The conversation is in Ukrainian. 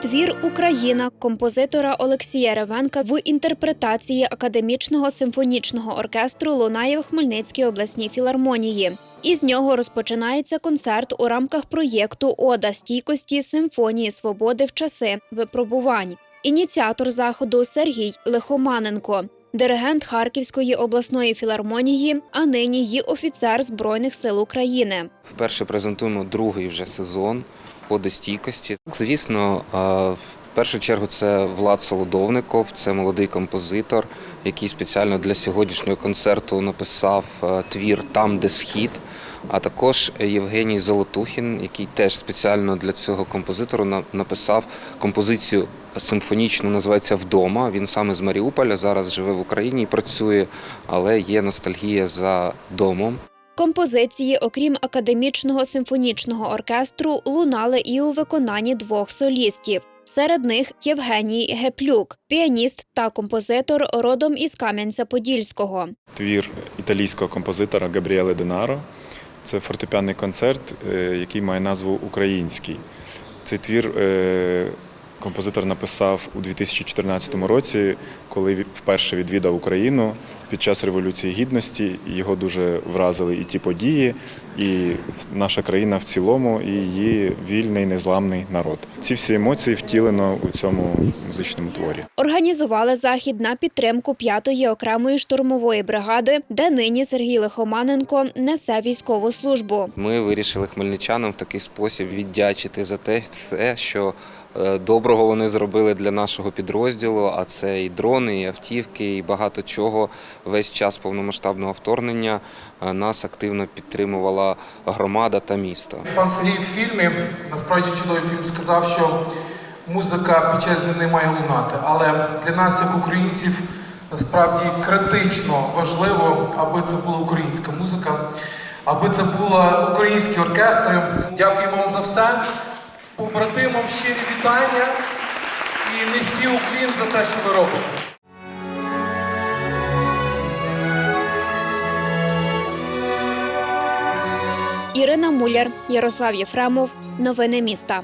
Твір Україна композитора Олексія Ревенка в інтерпретації академічного симфонічного оркестру лунає в Хмельницькій обласній філармонії. Із нього розпочинається концерт у рамках проєкту Ода стійкості симфонії свободи в часи випробувань. Ініціатор заходу Сергій Лихоманенко, диригент Харківської обласної філармонії, а нині й офіцер Збройних сил України. Вперше презентуємо другий вже сезон ходи стійкості. Звісно, в першу чергу це Влад Солодовников, це молодий композитор, який спеціально для сьогоднішнього концерту написав твір Там, де схід. А також Євгеній Золотухін, який теж спеціально для цього композитору написав композицію симфонічну, називається Вдома. Він саме з Маріуполя, зараз живе в Україні і працює, але є ностальгія за домом. Композиції, окрім академічного симфонічного оркестру, лунали і у виконанні двох солістів. Серед них Євгеній Геплюк, піаніст та композитор родом із Кам'янця-Подільського. твір італійського композитора Габріеле Денаро. Це фортепіанний концерт, е, який має назву Український. Цей твір е, композитор написав у 2014 році, коли він вперше відвідав Україну під час Революції Гідності. Його дуже вразили і ті події, і наша країна в цілому, і її вільний, незламний народ. Ці всі емоції втілено у цьому музичному творі. Організували захід на підтримку 5-ї окремої штурмової бригади, де нині Сергій Лихоманенко несе військову службу. Ми вирішили хмельничанам в такий спосіб віддячити за те все, що доброго вони зробили для нашого підрозділу. А це і дрони, і автівки, і багато чого. Весь час повномасштабного вторгнення е, нас активно підтримувала громада та місто. Пан Сергій в фільмі, насправді чудовий фільм, сказав, що музика під час війни має лунати. Але для нас, як українців, насправді критично важливо, аби це була українська музика, аби це були українські оркестри. Дякую вам за все. Побратимам щирі вітання і низький уклін за те, що ви робите. Ірина Муляр, Ярослав Єфремов. Новини міста.